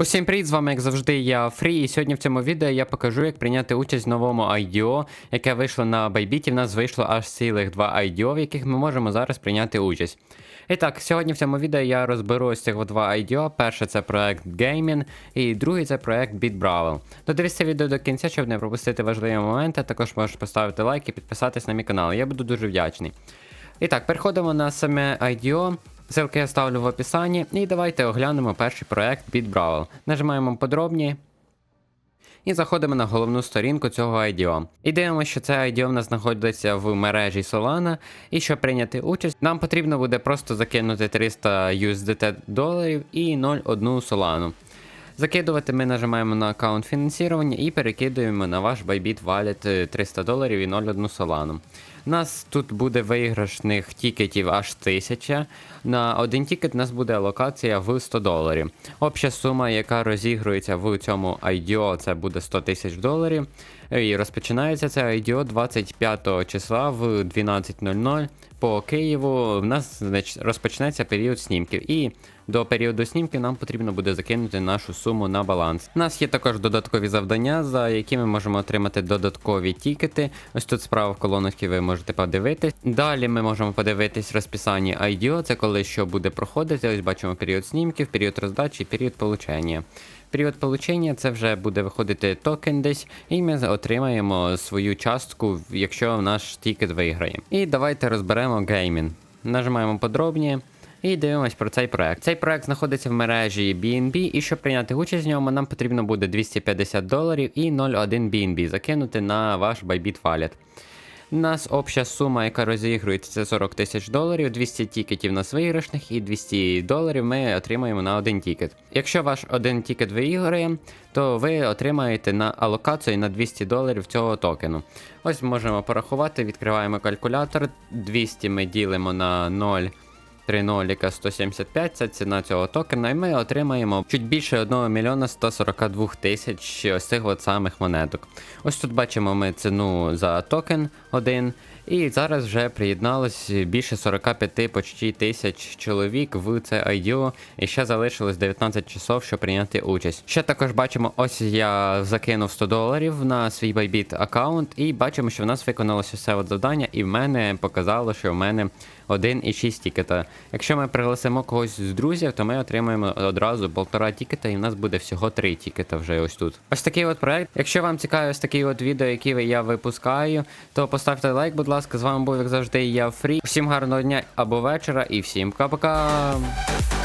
Усім привіт, з вами як завжди я Фрі, і сьогодні в цьому відео я покажу, як прийняти участь в новому IDO, яке вийшло на Bybit. В нас вийшло аж цілих два IDO, в яких ми можемо зараз прийняти участь. І так, сьогодні в цьому відео я розберу ось цих два IDO. Перше це проект Gaming, і другий це проект BitBravel. Додивіться відео до кінця, щоб не пропустити важливі моменти. Також можеш поставити лайк і підписатись на мій канал. Я буду дуже вдячний. І так, переходимо на саме IDO. Ссылки я ставлю в описанні. І давайте оглянемо перший проект BitBravel. Нажимаємо подробні. І заходимо на головну сторінку цього IDO. І дивимося, що це IDO в нас знаходиться в мережі Solana. І щоб прийняти участь, нам потрібно буде просто закинути 300 USDT доларів і 0,1 Solana. Закидувати ми нажимаємо на аккаунт фінансування і перекидуємо на ваш Bybit Wallet 300 доларів і 0,1 Solana. У нас тут буде виграшних тікетів аж 1000. На один тікет у нас буде алокація в 100 доларів. Обща сума, яка розігрується в цьому IDO, це буде 100 тисяч доларів. І розпочинається це IDO 25 числа в 12.00 по Києву. В нас розпочнеться період снімків. І до періоду снімків нам потрібно буде закинути нашу суму на баланс. У нас є також додаткові завдання, за які ми можемо отримати додаткові тікети. Ось тут справа в колоночці ви можете подивитись. Далі ми можемо подивитись розписання IDO, це коли що буде проходити. Ось бачимо період снімків, період роздачі, період получення. Період получення це вже буде виходити токен десь, і ми отримаємо свою частку, якщо наш тікет виграє. І давайте розберемо геймінг. Нажимаємо подробні. І дивимось про цей проект. Цей проект знаходиться в мережі BNB, і щоб прийняти участь в ньому, нам потрібно буде 250 доларів і 0,1 BNB закинути на ваш Bybit Wallet. У нас обща сума, яка розігрується, це 40 тисяч доларів, 200 тікетів на виграшних і 200 доларів ми отримаємо на один тікет. Якщо ваш один тікет виграє, то ви отримаєте на алокацію на 200 доларів цього токену. Ось можемо порахувати, відкриваємо калькулятор. 200 ми ділимо на 0. 3 175 це ціна цього токена, і ми отримаємо чуть більше 1 мільйона 142 тисяч ось цих от самих монеток. Ось тут бачимо ми ціну за токен 1. І зараз вже приєдналось більше 45 почти тисяч чоловік в це IDO, і ще залишилось 19 часов, щоб прийняти участь. Ще також бачимо, ось я закинув 100 доларів на свій Bybit аккаунт, і бачимо, що в нас виконалося все от завдання, і в мене показало, що в мене 1,6 тікета. Якщо ми пригласимо когось з друзів, то ми отримаємо одразу полтора тікета, і в нас буде всього три тікета вже ось тут. Ось такий от проект. Якщо вам цікаві ось такі от відео, які я випускаю, то поставте лайк, будь ласка. З вами був, як завжди, я Фрі. Всім гарного дня або вечора, і всім пока-пока!